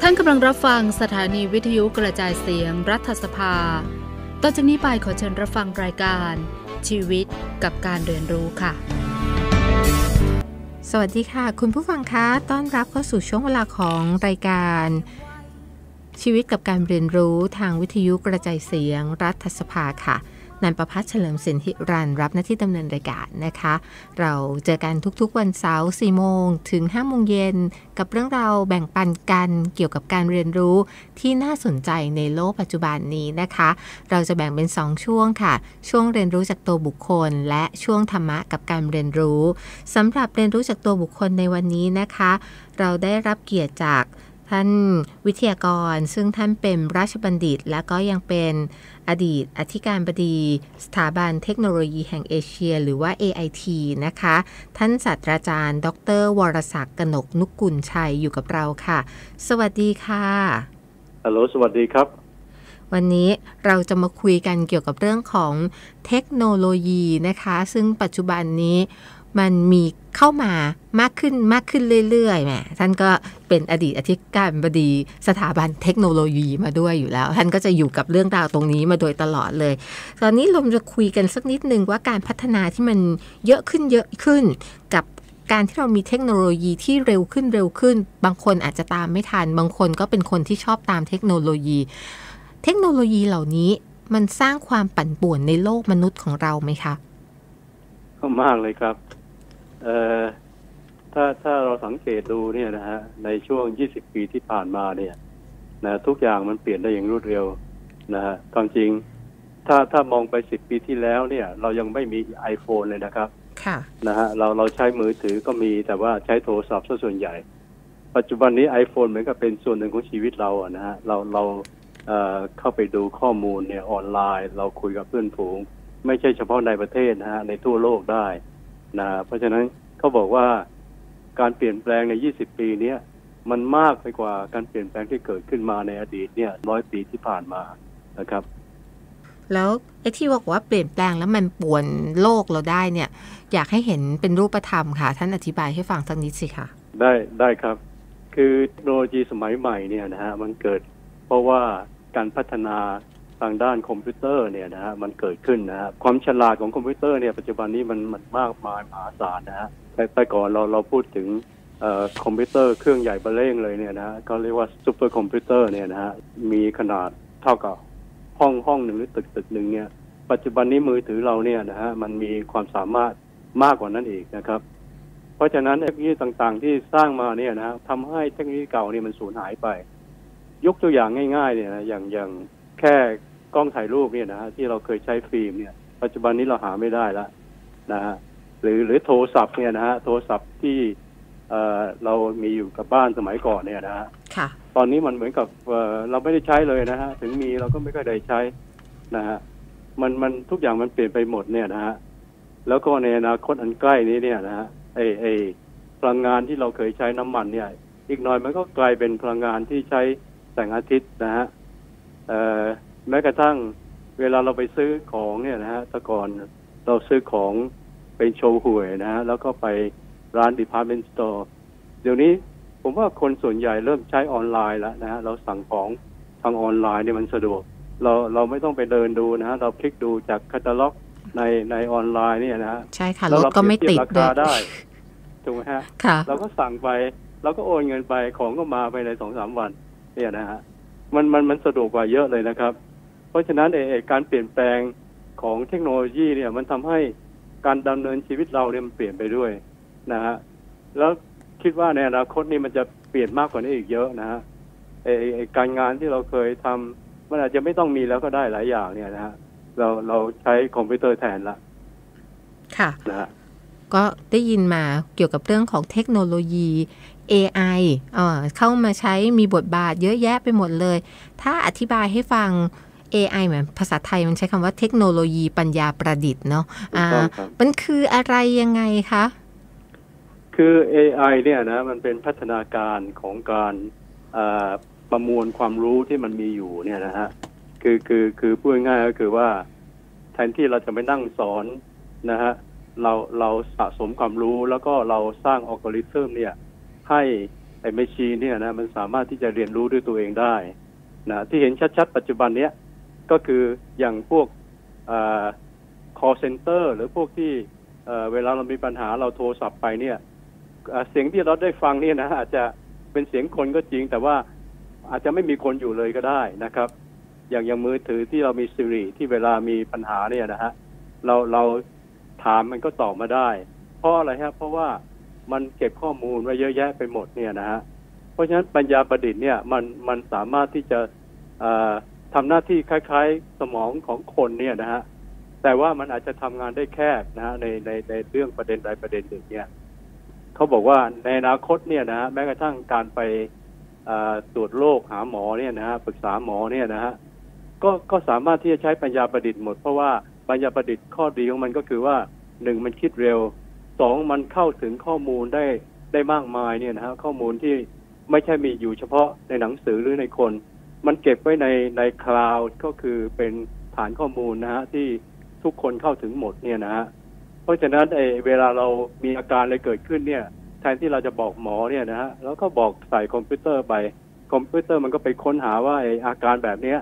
ท่านกำลังรับฟังสถานีวิทยุกระจายเสียงรัฐสภา ต่อจากนี้ไปขอเชิญรับฟังรายการ ชีวิตกับการเรียนรู้ค่ะ สวัสดีค่ะ คุณผู้ฟังคะต้อนรับเข้าสู่ช่วงเวลาของรายการ ชีวิตกับการเรียนรู้ทางวิทยุกระจายเสียงรัฐสภาค่ะ นันประพัฒน์เฉลิมสินธิรันรับหน้าที่ดำเนินรายการนะคะ เราเจอกันทุกๆวันเสาร์4โมงถึง5โมงเย็นกับเรื่องราวแบ่งปันกันเกี่ยวกับการเรียนรู้ที่น่าสนใจในโลกปัจจุบันนี้นะคะ เราจะแบ่งเป็น 2 ช่วงค่ะ ช่วงเรียนรู้จากตัวบุคคล และช่วงธรรมะกับการเรียนรู้สำหรับเรียนรู้จากตัวบุคคลในวันนี้นะคะ เราได้รับเกียรติจาก ท่านวิทยากรซึ่งท่านเป็นราชบัณฑิต และก็ยังเป็นอดีตอธิการบดี สถาบันเทคโนโลยีแห่งเอเชีย หรือว่า AIT นะคะ ท่านศาสตราจารย์ ดร วรศักดิ์กนกนุกกุลชัยอยู่กับเราค่ะ สวัสดีค่ะฮัลโหลสวัสดีครับ วันนี้เราจะมาคุยกันเกี่ยวกับเรื่องของเทคโนโลยีนะคะ ซึ่งปัจจุบันนี้มันมีเข้ามามากขึ้นมากขึ้นเรื่อยๆแหมท่านก็เป็นอดีตอธิการบดีสถาบันเทคโนโลยีมาด้วยอยู่แล้ว ท่านก็จะอยู่กับเรื่องราวตรงนี้มาโดยตลอดเลย ตอนนี้เราจะคุยกันสักนิดนึงว่าการพัฒนาที่มันเยอะขึ้นเยอะขึ้นกับการที่เรามีเทคโนโลยีที่เร็วขึ้นเร็วขึ้น บางคนอาจจะตามไม่ทัน บางคนก็เป็นคนที่ชอบตามเทคโนโลยี เทคโนโลยีเหล่านี้มันสร้างความปั่นป่วนในโลกมนุษย์ของเราไหมคะมากเลยครับเอ่อถ้าถ้าเราสังเกตดูเนี่ยนะฮะในช่วง 20 ปีที่ผ่านมาเนี่ยนะทุกอย่างมันเปลี่ยนได้อย่างรวดเร็วนะฮะความจริง ถ้าถ้ามองไป 10 ปีที่แล้วเนี่ย เรายังไม่มี iPhone เลยนะครับค่ะนะฮะเราเราใช้มือถือก็มีแต่ว่าใช้โทรศัพท์ซะส่วนใหญ่ ปัจจุบันนี้ iPhone เหมือนกับเป็นส่วนหนึ่งของชีวิตเราอะนะฮะเราเรา เอ่อเข้าไปดูข้อมูลเนี่ยออนไลน์ เราคุยกับเพื่อนฝูง ไม่ใช่เฉพาะในประเทศนะฮะในทั่วโลกได้นะเพราะฉะนั้นเขาบอกว่าการเปลี่ยนแปลงใน 20 ปีนี้มันมากไปกว่าการเปลี่ยนแปลงที่เกิดขึ้นมาในอดีตเนี่ยร้อยปีที่ผ่านมานะครับ แล้วไอ้ที่บอกว่าเปลี่ยนแปลงแล้วมันป่วนโลกเราได้เนี่ย อยากให้เห็นเป็นรูปธรรมค่ะ ท่านอธิบายให้ฟังสักนิดสิค่ะ ได้ได้ครับ คือเทคโนโลยีสมัยใหม่เนี่ยนะฮะมันเกิด เพราะว่า การพัฒนาทางด้านคอมพิวเตอร์เนี่ยนะฮะมันเกิดขึ้นนะฮะความฉลาดของคอมพิวเตอร์เนี่ยปัจจุบันนี้มันมันมากมายมหาศาลนะฮะแต่ก่อนเราเราพูดถึงคอมพิวเตอร์เครื่องใหญ่เบลเร่งเลยเนี่ยนะเขาเรียกว่าซูเปอร์คอมพิวเตอร์เนี่ยนะฮะมีขนาดเท่ากับห้องห้องหนึ่งหรือตึกตึกหนึ่งเนี่ย ปัจจุบันนี้มือถือเราเนี่ยนะฮะมันมีความสามารถมากกว่านั้นอีกนะครับ เพราะฉะนั้นเทคโนโลยีต่างๆที่สร้างมาเนี่ยนะฮะทำให้เทคโนโลยีเก่าเนี่ยมันสูญหายไป ยกตัวอย่างง่ายๆเนี่ยนะอย่างอย่างแค่กล้องถ่ายรูปเนี่ยนะฮะที่เราเคยใช้ฟิล์มเนี่ย ปัจจุบันนี้เราหาไม่ได้แล้วนะฮะหรือหรือโทรศัพท์เนี่ยนะฮะโทรศัพท์ที่เออเรามีอยู่กับบ้านสมัยก่อนเนี่ยนะฮะตอนนี้มันเหมือนกับเออเราไม่ได้ใช้เลยนะฮะถึงมีเราก็ไม่ค่อยได้ใช้นะฮะมันมันทุกอย่างมันเปลี่ยนไปหมดเนี่ยนะฮะแล้วก็ในอนาคตอันใกล้นี้เนี่ยนะฮะไอไอพลังงานที่เราเคยใช้น้ำมันเนี่ย อีกหน่อยมันก็กลายเป็นพลังงานที่ใช้ แสงอาทิตย์นะฮะเอ่อแม้กระทั่งเวลาเราไปซื้อของเนี่ยนะฮะแต่ก่อนเราซื้อของเป็นโชว์หวยนะฮะแล้วก็ไปร้าน department store เดี๋ยวนี้ผมว่าคนส่วนใหญ่เริ่มใช้ออนไลน์แล้วนะฮะเราสั่งของทางออนไลน์เนี่ยมันสะดวก เราเราไม่ต้องไปเดินดูนะฮะเราคลิกดูจากคาตาล็อกในในออนไลน์เนี่ยนะฮะใช่ค่ะรถก็ไม่ติดราคาได้ถูกไหมฮะเราก็สั่งไปเราก็โอนเงินไปของก็มาไปในสองสามวัน เนี่ยนะฮะมันมันมันสะดวกกว่าเยอะเลยนะครับ เพราะฉะนั้นเอการเปลี่ยนแปลงของเทคโนโลยีเนี่ยมันทำให้การดำเนินชีวิตเราเนี่ยมันเปลี่ยนไปด้วยนะฮะแล้วคิดว่าในอนาคตนี่มันจะเปลี่ยนมากกว่านี้อีกเยอะนะฮะไอการงานที่เราเคยทำมันอาจจะไม่ต้องมีแล้วก็ได้หลายอย่างเนี่ยนะฮะเราเราใช้คอมพิวเตอร์แทนละค่ะนะฮะก็ได้ยินมาเกี่ยวกับเรื่องของเทคโนโลยี AI เอ่อเข้ามาใช้มีบทบาทเยอะแยะไปหมดเลย ถ้าอธิบายให้ฟัง AI เหมือนภาษาไทยมันใช้คำว่าเทคโนโลยีปัญญาประดิษฐ์เนาะอ่ามันคืออะไรยังไงคะ คือ AI เนี่ยนะมันเป็นพัฒนาการของการประมวลความรู้ที่มันมีอยู่เนี่ยนะฮะ คือคือคือพูดง่ายก็คือว่า แทนที่เราจะไปนั่งสอนนะฮะ เราเราสะสมความรู้แล้วก็เราสร้างอัลกอริทึมเนี่ย ให้ไอ้แมชชีนเนี่ยนะมันสามารถที่จะเรียนรู้ด้วยตัวเองได้นะที่เห็นชัดๆ ปัจจุบันเนี้ยก็คืออย่างพวกเอ่อ call center หรือพวกที่เอ่อเวลาเรามีปัญหาเราโทรศัพท์ไปเนี่ยเสียงที่เราได้ฟังเนี่ยนะอาจจะเป็นเสียงคนก็จริง แต่ว่าอาจจะไม่มีคนอยู่เลยก็ได้นะครับ อย่างอย่างมือถือที่เรามี Siri ที่เวลามีปัญหาเนี่ยนะฮะเราเราถามมันก็ตอบมาได้ เพราะอะไรฮะเพราะว่า มันเก็บข้อมูลไว้เยอะแยะไปหมดเนี่ยนะฮะเพราะฉะนั้นปัญญาประดิษฐ์เนี่ยมันมันสามารถที่จะเอ่อทำหน้าที่คล้ายๆสมองของคนเนี่ยนะฮะแต่ว่ามันอาจจะทำงานได้แคบนะฮะในในในเรื่องประเด็นใดประเด็นหนึ่งเนี่ยเขาบอกว่าในอนาคตเนี่ยนะฮะแม้กระทั่งการไปตรวจโรคหาหมอเนี่ยนะฮะปรึกษาหมอเนี่ยนะฮะก็ก็สามารถที่จะใช้ปัญญาประดิษฐ์หมด เพราะว่าปัญญาประดิษฐ์ข้อดีของมันก็คือว่าหนึ่งมันคิดเร็ว สองมันเข้าถึงข้อมูลได้ได้มากมายเนี่ยนะฮะข้อมูลที่ไม่ใช่มีอยู่เฉพาะในหนังสือหรือในคน มันเก็บไว้ในในคลาวด์ก็คือเป็นฐานข้อมูลนะฮะที่ทุกคนเข้าถึงหมดเนี่ยนะฮะเพราะฉะนั้นไอ้เวลาเรามีอาการอะไรเกิดขึ้นเนี่ย แทนที่เราจะบอกหมอเนี่ยนะฮะแล้วก็บอกใส่คอมพิวเตอร์ไปคอมพิวเตอร์มันก็ไปค้นหาว่าไอ้อาการแบบเนี้ย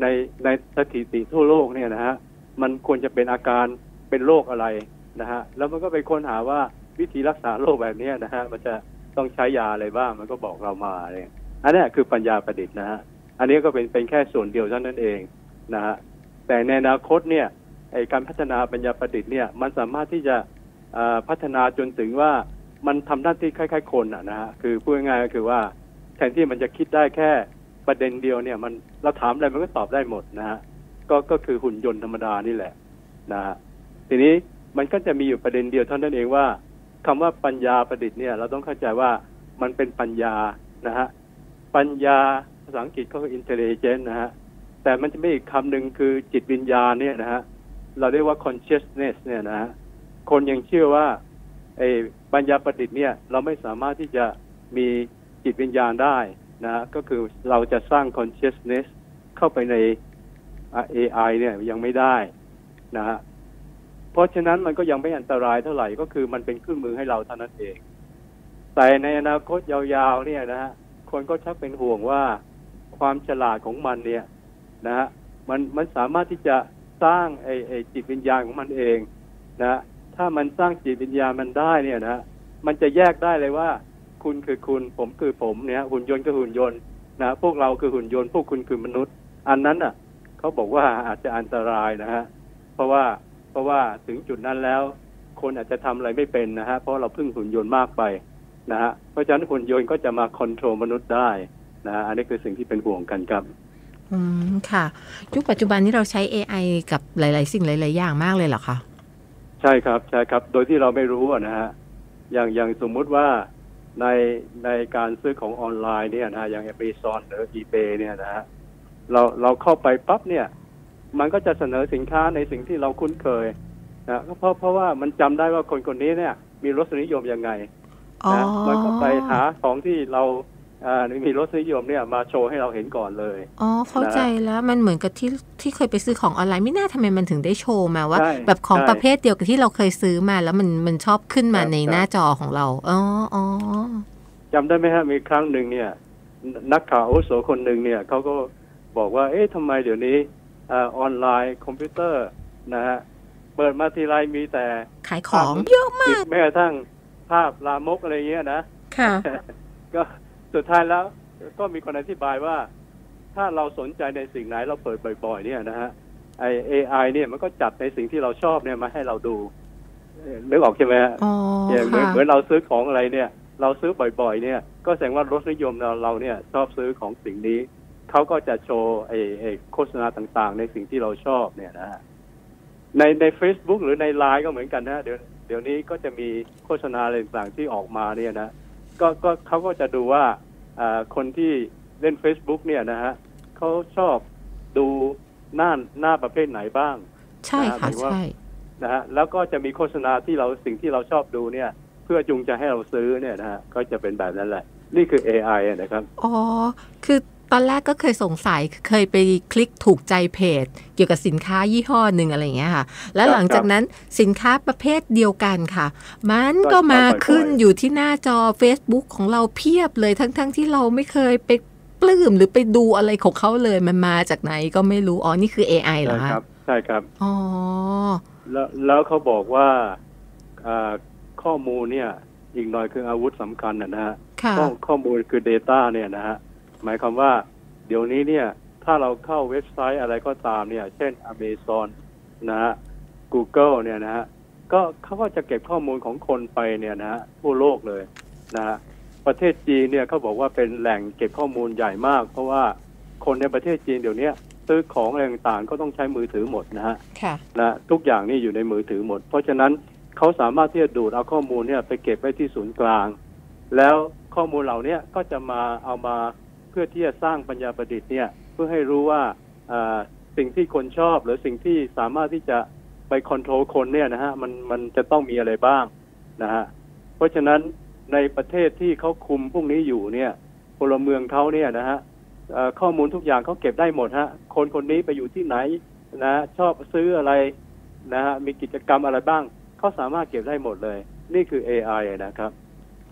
ในในสถิติทั่วโลกเนี่ยนะฮะมันควรจะเป็นอาการเป็นโรคอะไร นะฮะแล้วมันก็ไปค้นหาว่าวิธีรักษาโรคแบบนี้นะฮะมันจะต้องใช้ยาอะไรบ้างมันก็บอกเรามาเนี่ยอันนี้คือปัญญาประดิษฐ์นะฮะอันนี้ก็เป็นเป็นแค่ส่วนเดียวเท่านั้นเองนะฮะแต่ในอนาคตเนี่ยไอการพัฒนาปัญญาประดิษฐ์เนี่ยมันสามารถที่จะพัฒนาจนถึงว่ามันทำหน้าที่คล้ายๆคนอะนะฮะคือพูดง่ายๆก็คือว่าแทนที่มันจะคิดได้แค่ประเด็นเดียวเนี่ย มันเราถามอะไรมันก็ตอบได้หมดนะฮะก็ก็คือหุ่นยนต์ธรรมดานี่แหละนะฮะทีนี้ มันก็จะมีอยู่ประเด็นเดียวเท่านั้นเองว่าคำว่าปัญญาประดิษฐ์เนี่ย เราต้องเข้าใจว่ามันเป็นปัญญานะฮะปัญญาภาษาอังกฤษเขาคือ intelligence นะฮะแต่มันจะมีอีกคำหนึ่งคือจิตวิญญาณเนี่ยนะฮะเราเรียกว่า consciousness เนี่ยนะฮะคนยังเชื่อว่าไอ้ปัญญาประดิษฐ์เนี่ย เราไม่สามารถที่จะมีจิตวิญญาณได้นะฮะก็คือเราจะสร้าง consciousness เข้าไปใน AI เนี่ยยังไม่ได้นะฮะ เพราะฉะนั้นมันก็ยังไม่อันตรายเท่าไหร่ก็คือมันเป็นเครื่องมือให้เราเท่านั้นเอง แต่ในอนาคตยาวๆเนี่ยนะฮะคนก็ชักเป็นห่วงว่าความฉลาดของมันเนี่ยนะฮะมันมันสามารถที่จะสร้างไอ้ไอ้จิตวิญญาณของมันเองนะฮะถ้ามันสร้างจิตวิญญาณมันได้เนี่ยนะฮะมันจะแยกได้เลยว่า คุณคือคุณผมคือผมเนี่ยหุ่นยนต์คือหุ่นยนต์นะพวกเราคือหุ่นยนต์พวกคุณคือมนุษย์ อันนั้นอะเขาบอกว่าอาจจะอันตรายนะฮะเพราะว่า เพราะว่าถึงจุดนั้นแล้ว คนอาจจะทำอะไรไม่เป็นนะฮะเพราะเราพึ่งหุ่นยนต์มากไปนะฮะเพราะฉะนั้นหุ่นยนต์ก็จะมาคอนโทรลมนุษย์ได้นะฮะอันนี้คือสิ่งที่เป็นห่วงกันครับอืมค่ะ ยุคปัจจุบันนี้เราใช้ AI กับหลาย ๆ สิ่งหลาย ๆ อย่างมากเลยเหรอคะใช่ครับใช่ครับ โดยที่เราไม่รู้อะนะฮะอย่างอย่างสมมุติว่าในในการซื้อของออนไลน์เนี่ยนะฮะอย่าง Amazon หรือ eBay เนี่ยนะฮะเราเราเข้าไปปั๊บเนี่ย มันก็จะเสนอสินค้าในสิ่งที่เราคุ้นเคยนะก็เพราะเพราะว่ามันจำได้ว่าคนคนนี้เนี่ย มีรสนิยมยังไงอ๋อนะมันก็ไปหาของที่เราอ่ามีรสนิยมเนี่ยมาโชว์ให้เราเห็นก่อนเลยอ๋อเข้าใจแล้วมันเหมือนกับที่ที่เคยไปซื้อของออนไลน์ไม่น่าทำไมมันถึงได้โชว์มาว่าใช่แบบของใช่ประเภทเดียวกับที่เราเคยซื้อมาแล้วมันมันชอบขึ้นมาครับในครับหน้าจอของเราอ๋ออ๋อจำได้ไหมฮะมีครั้งหนึ่งเนี่ย นักข่าวอาวุโสคนหนึ่งเนี่ยเขาก็บอกว่า เอ๊ะทำไมเดี๋ยวนี้ อาออนไลน์คอมพิวเตอร์นะฮะเปิดมาทีไรมีแต่ขายของ เยอะมากแม้กระทั่งภาพลามกอะไรเงี้ยนะค่ะ ก็สุดท้ายแล้วก็มีคนอธิบายว่า ถ้าเราสนใจในสิ่งไหนเราเปิดบ่อย ๆ เนี่ยนะฮะไอเอไอเนี่ยมันก็จัดในสิ่งที่เราชอบเนี่ยมาให้เราดูเอ่อนึกออกใช่ไหมฮะอ๋ออย่างเหมือนค่ะเหมือนเราซื้อของอะไรเนี่ย เราซื้อบ่อย ๆ เนี่ย ก็แสดงว่ารสนิยมเราเราเนี่ย ชอบซื้อของสิ่งนี้ เขาก็จะโชว์ไอ้ไอ้โฆษณาต่างๆ ในสิ่งที่เราชอบเนี่ยนะฮะในใน Facebook หรือในไลน์ก็เหมือนกันนะเดี๋ยวเดี๋ยวนี้ก็จะมีโฆษณาอะไรต่างๆที่ออกมาเนี่ยนะก็ก็เขาก็จะดูว่าอ่าคนที่เล่น Facebook เนี่ยนะฮะเขาชอบดูหน้าหน้าประเภทไหนบ้าง ใช่ค่ะหมายว่าใช่นะฮะแล้วก็จะมีโฆษณาที่เราสิ่งที่เราชอบดูเนี่ย เพื่อจูงใจให้เราซื้อเนี่ยนะฮะก็จะเป็นแบบนั้นแหละ นี่คือ AI อะนะครับ อ๋อ คือ ตอนแรกก็เคยสงสัยเคยไปคลิกถูกใจเพจ เกี่ยวกับสินค้ายี่ห้อหนึ่งอะไรอย่างเงี้ยค่ะ แล้วหลังจากนั้นสินค้าประเภทเดียวกันค่ะ มันก็มาขึ้นอยู่ที่หน้าจอ Facebook ของเราเพียบเลยทั้งๆทที่เราไม่เคยไปปลื้มหรือไปดูอะไรของเขาเลยมันมาจากไหนก็ไม่รู้อ๋อนี่คือ AI เหรอคะใช่ครับใช่ครับอ๋อแล้วแล้วเขาบอกว่าอ่าข้อมูลเนี่ยอีกหน่อยคืออาวุธสำคัญนะฮะค่ะข้อข้อมูลคือ Data เนี่ยนะฮะ หมายความว่า เดี๋ยวนี้เนี่ย ถ้าเราเข้าเว็บไซต์อะไรก็ตามเนี่ย เช่น Amazon นะฮะ Google เนี่ยนะฮะก็เขาก็จะเก็บข้อมูลของคนไปเนี่ยนะฮะทั่วโลกเลยนะฮะประเทศจีนเนี่ยเขาบอกว่าเป็นแหล่งเก็บข้อมูลใหญ่มาก เพราะว่าคนในประเทศจีนเดี๋ยวนี้ซื้อของอะไรต่างๆก็ต้องใช้มือถือหมดนะฮะค่ะนะทุกอย่างนี่อยู่ในมือถือหมด เพราะฉะนั้นเขาสามารถที่จะดูดเอาข้อมูลเนี่ยไปเก็บไว้ที่ศูนย์กลาง แล้วข้อมูลเหล่าเนี้ยก็จะมาเอามาเพื่อที่จะสร้างปัญญาประดิษฐ์เนี่ยเพื่อให้รู้ว่าอ่าสิ่งที่คนชอบหรือสิ่งที่สามารถที่จะไปคอนโทรลคนเนี่ยนะฮะมันมันจะต้องมีอะไรบ้างนะฮะเพราะฉะนั้นในประเทศที่เขาคุมพวกนี้อยู่เนี่ยพลเมืองเขาเนี่ยนะฮะเอ่อข้อมูลทุกอย่างเขาเก็บได้หมดฮะคนคนนี้ไปอยู่ที่ไหนนะฮะชอบซื้ออะไรนะฮะมีกิจกรรมอะไรบ้างเขาสามารถเก็บได้หมดเลย นี่คือ AI นะครับ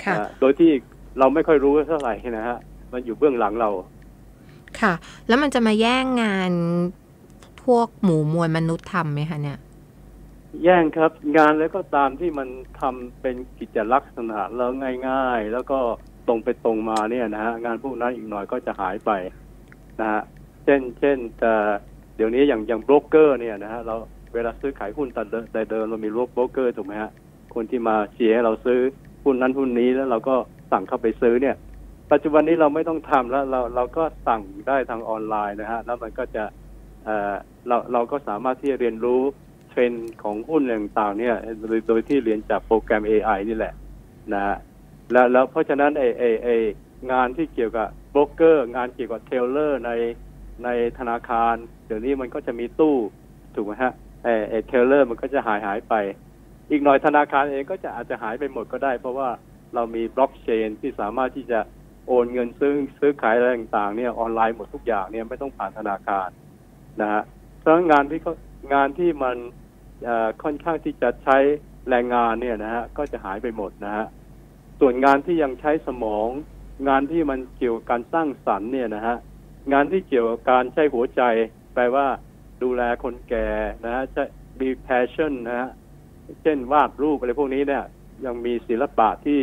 ค่ะนะโดยที่เราไม่ค่อยรู้เท่าไหร่นะฮะ มันอยู่เบื้องหลังเรา ค่ะ แล้วมันจะมาแย่งงานพวกหมู่มวลมนุษย์ทำไหมคะเนี่ย แย่งครับ งานแล้วก็ตามที่มันทำเป็นกิจลักษณะแล้วง่าย ๆ แล้วก็ตรงไปตรงมาเนี่ยนะฮะงานพวกนั้นอีกหน่อยก็จะหายไปนะฮะเช่น เช่นแต่เดี๋ยวนี้อย่างอย่างโบรกเกอร์เนี่ยนะฮะเราเวลาซื้อขายหุ้นแต่เดิมแต่เดิมเรามีโบรกเกอร์ถูกไหมฮะคนที่มาเชียร์ให้เราซื้อหุ้นนั้นหุ้นนี้แล้วเราก็สั่งเข้าไปซื้อเนี่ย ปัจจุบันนี้เราไม่ต้องทำแล้วเราเราก็สั่งได้ทางออนไลน์นะฮะแล้วมันก็จะเอ่อเราเราก็สามารถที่จะเรียนรู้เทรนด์ของหุ้นต่างๆเนี่ยโดยโดยที่เรียนจากโปรแกรม AI นี่แหละนะฮะแล้วแล้วเพราะฉะนั้นไอไอไองานที่เกี่ยวกับโบรกเกอร์ งานเกี่ยวกับเทเลอร์ในในธนาคาร เดี๋ยวนี้มันก็จะมีตู้ถูกไหมฮะไอไอเทเลอร์มันก็จะหายหายไป อีกหน่อยธนาคารเองก็จะอาจจะหายไปหมดก็ได้ เพราะว่าเรามีบล็อกเชนที่สามารถที่จะ โอนเงินซื้อซื้อขายอะไรต่างๆเนี่ยออนไลน์หมดทุกอย่างเนี่ยไม่ต้องผ่านธนาคารนะฮะเพราะงานที่เขางานที่มันค่อนข้างที่จะใช้แรงงานเนี่ยนะฮะก็จะหายไปหมดนะฮะส่วนงานที่ยังใช้สมอง งานที่มันเกี่ยวกับการสร้างสรรค์เนี่ยนะฮะงานที่เกี่ยวกับการใช้หัวใจ แปลว่าดูแลคนแก่นะฮะจะมี passion นะฮะเช่นวาดรูปอะไรพวกนี้เนี่ยยังมีศิลปะที่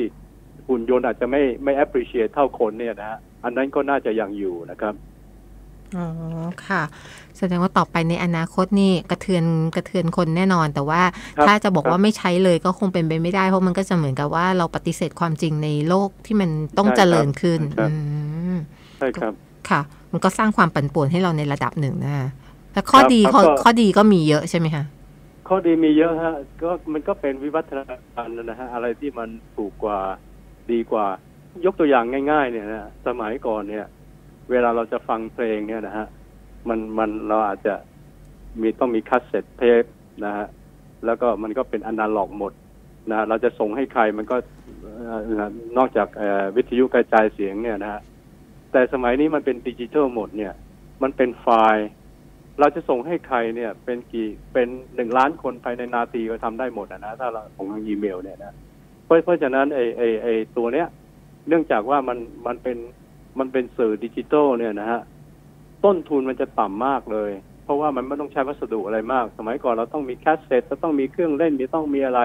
หุ่นยนต์อาจจะไม่ไม่ appreciate เท่าคนเนี่ยนะฮะอันนั้นก็น่าจะยังอยู่นะครับอ๋อค่ะ แสดงว่าต่อไปในอนาคตนี่กระเทือนกระเทือนคนแน่นอน แต่ว่าครับถ้าจะบอกครับว่าไม่ใช้เลยก็คงเป็นไปไม่ได้ เพราะมันก็จะเหมือนกับว่าเราปฏิเสธความจริงในโลกที่มันต้องใช่ครับเจริญขึ้นครับอืมใช่ครับค่ะ มันก็สร้างความปั่นป่วนให้เราในระดับหนึ่งนะแล้วข้อครับดีแล้วข้อก็ข้อดีก็มีเยอะใช่ไหมคะข้อดีมีเยอะฮะก็มันก็เป็นวิวัฒนาการนะฮะอะไรที่มันถูกกว่า ดีกว่า ยกตัวอย่างง่าย ๆ เนี่ยนะสมัยก่อนเนี่ย เวลาเราจะฟังเพลงเนี่ยนะฮะมันมันเราอาจจะมีต้องมีคัสเซ็ตเทปนะฮะแล้วก็มันก็เป็นอนาล็อกหมดนะเราจะส่งให้ใครมันก็นอกจากวิทยุกระจายเสียงเนี่ยนะฮะแต่สมัยนี้มันเป็นดิจิทัลหมดเนี่ย มันเป็นไฟล์ เราจะส่งให้ใครเนี่ย เป็นกี่เป็นหนึ่งล้านคนภายในนาทีก็ทำได้หมดนะถ้าเราส่งทางอีเมลเนี่ยนะ เพราะเพราะฉะนั้นไอไอไอตัวเนี้ย เนื่องจากว่ามันมันเป็นมันเป็นสื่อดิจิตอลเนี่ยนะฮะต้นทุนมันจะต่ำมากเลย เพราะว่ามันไม่ต้องใช้วัสดุอะไรมาก สมัยก่อนเราต้องมีแคสเซ็ตจะต้องมีเครื่องเล่นมีต้องมีอะไร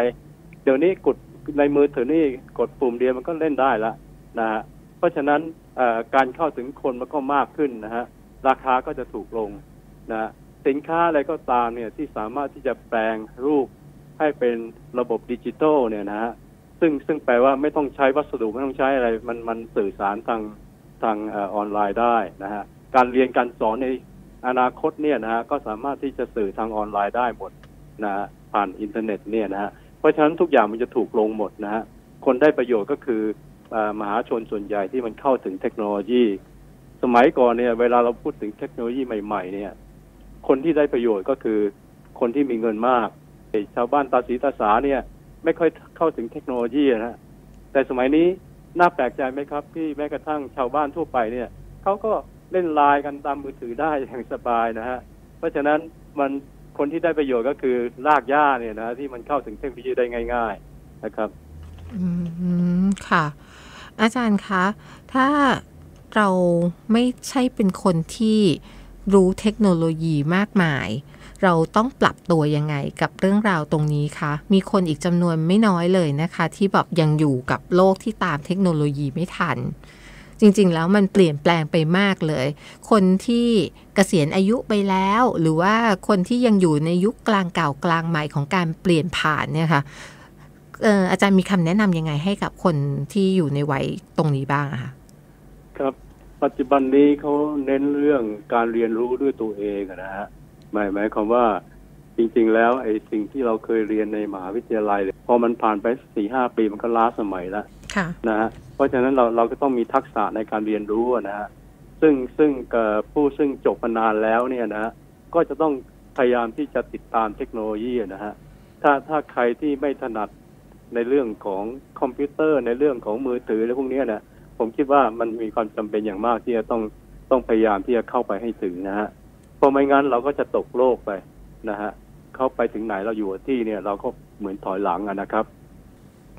เดี๋ยวนี้กดในมือถือนี่กดปุ่มเดียวมันก็เล่นได้ละนะฮะเพราะฉะนั้นการเข้าถึงคนมันก็มากขึ้นนะฮะราคาก็จะถูกลงนะสินค้าอะไรก็ตามเนี่ยที่สามารถที่จะแปลงรูปให้เป็นระบบดิจิตอลเนี่ยนะฮะ ซึ่งซึ่งแปลว่าไม่ต้องใช้วัสดุไม่ต้องใช้อะไร มันมันสื่อสารทางทางออนไลน์ได้นะฮะการเรียนการสอนในอนาคตเนี่ยนะฮะก็สามารถที่จะสื่อทางออนไลน์ได้หมดนะฮะผ่านอินเทอร์เน็ตเนี่ยนะฮะเพราะฉะนั้นทุกอย่างมันจะถูกลงหมดนะฮะคนได้ประโยชน์ก็คืออมหาชนส่วนใหญ่ที่มันเข้าถึงเทคโนโลยี สมัยก่อนเนี่ย เวลาเราพูดถึงเทคโนโลยีใหม่ ๆ เนี่ย คนที่ได้ประโยชน์ก็คือคนที่มีเงินมากชาวบ้านตาสีตาสาเนี่ย ไม่ค่อยเข้าถึงเทคโนโลยีนะฮะแต่สมัยนี้น่าแปลกใจไหมครับที่แม้กระทั่งชาวบ้านทั่วไปเนี่ยเขาก็เล่นไลน์กันตามมือถือได้อย่างสบายนะฮะเพราะฉะนั้นมันคนที่ได้ประโยชน์ก็คือรากหญ้าเนี่ยนะที่มันเข้าถึงเทคโนโลยีได้ง่าย ๆนะครับ อืมค่ะ อาจารย์คะ ถ้าเราไม่ใช่เป็นคนที่รู้เทคโนโลยีมากมาย เราต้องปรับตัวยังไงกับเรื่องราวตรงนี้คะ มีคนอีกจำนวนไม่น้อยเลยนะคะ ที่แบบยังอยู่กับโลกที่ตามเทคโนโลยีไม่ทัน จริงๆ แล้วมันเปลี่ยนแปลงไปมากเลย คนที่เกษียณอายุไปแล้ว หรือว่าคนที่ยังอยู่ในยุคกลางเก่ากลางใหม่ของการเปลี่ยนผ่านเนี่ยค่ะเอ่ออาจารย์มีคำแนะนำยังไงให้กับคนที่อยู่ในวัยตรงนี้บ้างคะครับปัจจุบันนี้เขาเน้นเรื่องการเรียนรู้ด้วยตัวเองนะฮะ หมายหมายความว่าจริง ๆ แล้วไอ้สิ่งที่เราเคยเรียนในมหาวิทยาลัยเนี่ยพอมันผ่านไปสี่ห้าปีมันก็ล้าสมัยแล้วค่ะนะฮะเพราะฉะนั้นเราเราก็ต้องมีทักษะในการเรียนรู้อะนะฮะซึ่งซึ่งเอ่อผู้ซึ่งจบมานานแล้วเนี่ยนะฮะก็จะต้องพยายามที่จะติดตามเทคโนโลยีอะนะฮะถ้าถ้าใครที่ไม่ถนัดในเรื่องของคอมพิวเตอร์ในเรื่องของมือถือและพวกเนี้ยนะผมคิดว่ามันมีความจำเป็นอย่างมากที่จะต้องต้องพยายามที่จะเข้าไปให้ถึงนะฮะเพ ราะไม่งั้นเราก็จะตกโลกไปนะฮะเข้าไปถึงไหนเราอยู่กับที่เนี่ย เราก็เหมือนถอยหลังอะนะครับ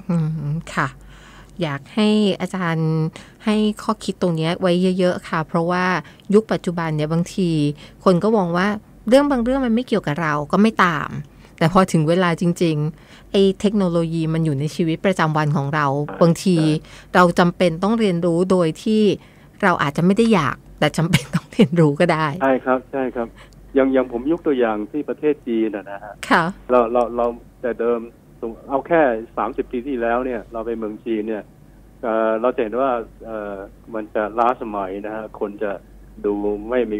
อืมค่ะ อยากให้อาจารย์ให้ข้อคิดตรงเนี้ยไว้เยอะ ๆ ค่ะ เพราะว่ายุคปัจจุบันเนี่ยบางที คนก็มองว่าเรื่องบางเรื่องมันไม่เกี่ยวกับเราก็ไม่ตาม แต่พอถึงเวลาจริง ๆ ไอ้เทคโนโลยีมันอยู่ในชีวิตประจำวันของเรา บางทีเราจำเป็นต้องเรียนรู้โดยที่เราอาจจะไม่ได้อยาก แต่จำเป็นต้องเรียนรู้ก็ได้ ใช่ครับใช่ครับอย่างอย่างผมยกตัวอย่างที่ประเทศจีนนะนะฮะค่ะเราเราเราแต่เดิมเอาแค่สามสิบปีที่แล้วเนี่ย เราไปเมืองจีนเนี่ยเอ่อเราจะเห็นว่าเอ่อมันจะล้าสมัยนะฮะคนจะดูไม่มี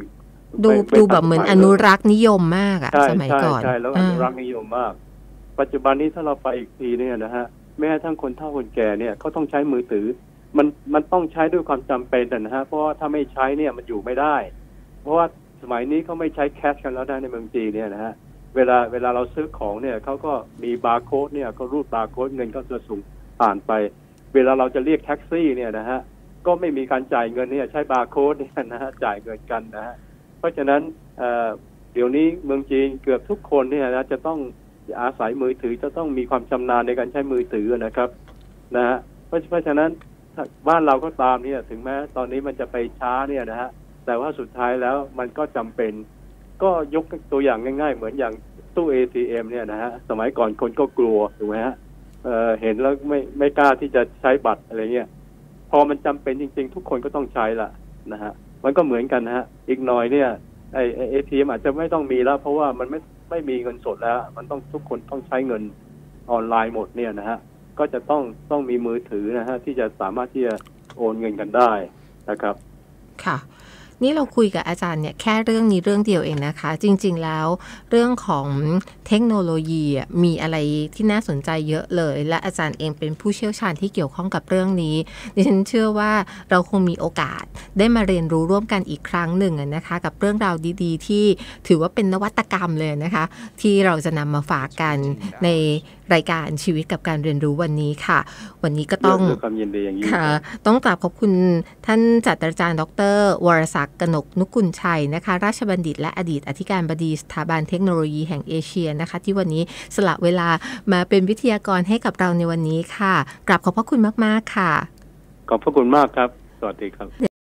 ดูไม่ไม่ดูแบบเหมือนทัอสยนุรักษ์นิยมมากอะใช่สมัยใช่ก่อนใช่แล้วอนุรักษ์อ่านิยมมาก ปัจจุบันนี้ถ้าเราไปอีกทีเนี่ยนะฮะแม้กระทั่งคนเฒ่าคนแก่เนี่ยเขาต้องใช้มือถือ มันมันต้องใช้ด้วยความจำเป็นนะฮะเพราะว่าถ้าไม่ใช้เนี่ยมันอยู่ไม่ได้ เพราะว่าสมัยนี้เขาไม่ใช้แคชกันแล้วนะในเมืองจีนเนี่ยนะฮะเวลาเวลาเราซื้อของเนี่ยเขาก็มีบาร์โค้ดเนี่ยก็รูดบาร์โค้ดเงินก็จะส่งผ่านไป เวลาเราจะเรียกแท็กซี่เนี่ยนะฮะก็ไม่มีการจ่ายเงินเนี่ยใช้บาร์โค้ดเนี่ยนะฮะจ่ายเงินกันนะฮะเพราะฉะนั้นเดี๋ยวนี้เมืองจีนเกือบทุกคนเนี่ยนะจะต้องอาศัยมือถือจะต้องมีความชำนาญในการใช้มือถือนะครับนะฮะเพราะเพราะฉะนั้น บ้านเราก็ตามเนี่ย ถึงแม้ตอนนี้มันจะไปช้าเนี่ยนะฮะแต่ว่าสุดท้ายแล้วมันก็จำเป็น ก็ยกตัวอย่างง่าย ๆ เหมือนอย่างตู้ ATM เนี่ยนะฮะสมัยก่อนคนก็กลัวถูกไหมฮะเเห็นแล้วไม่ไม่กล้าที่จะใช้บัตรอะไรเงี้ยพอมันจำเป็นจริง ๆ ทุกคนก็ต้องใช้ละนะฮะมันก็เหมือนกันนะฮะ อีกหน่อยเนี่ยไอเอทีเอ็มอาจจะไม่ต้องมีแล้ว เพราะว่ามันไม่ไม่มีเงินสดแล้ว มันต้องทุกคนต้องใช้เงินออนไลน์หมดเนี่ยนะฮะ ก็จะต้องต้องมีมือถือนะฮะที่จะสามารถที่จะโอนเงินกันได้นะครับ ค่ะนี่เราคุยกับอาจารย์เนี่ยแค่เรื่องนี้เรื่องเดียวเองนะคะ จริง ๆ แล้วเรื่องของเทคโนโลยีมีอะไรที่น่าสนใจเยอะเลย และอาจารย์เองเป็นผู้เชี่ยวชาญที่เกี่ยวข้องกับเรื่องนี้ดิฉันเชื่อว่าเราคงมีโอกาสได้มาเรียนรู้ร่วมกันอีกครั้งหนึ่งนะคะ กับเรื่องราวดี ๆ ที่ถือว่าเป็นนวัตกรรมเลยนะคะ ที่เราจะนำมาฝากกันใน รายการชีวิตกับการเรียนรู้วันนี้ค่ะ วันนี้ก็ต้องด้วยความยินดีอย่างยิ่งค่ะรับต้องกราบขอบคุณท่านศาสตราจารย์ ดร วรศักดิ์กนกนุกุลชัยนะคะ ราชบัณฑิตและอดีตอธิการบดีสถาบันเทคโนโลยีแห่งเอเชียนะคะ ที่วันนี้สละเวลามาเป็นวิทยากรให้กับเราในวันนี้ค่ะกราบขอบพระคุณมาก ๆ ค่ะ ขอบพระคุณมากครับ สวัสดีครับ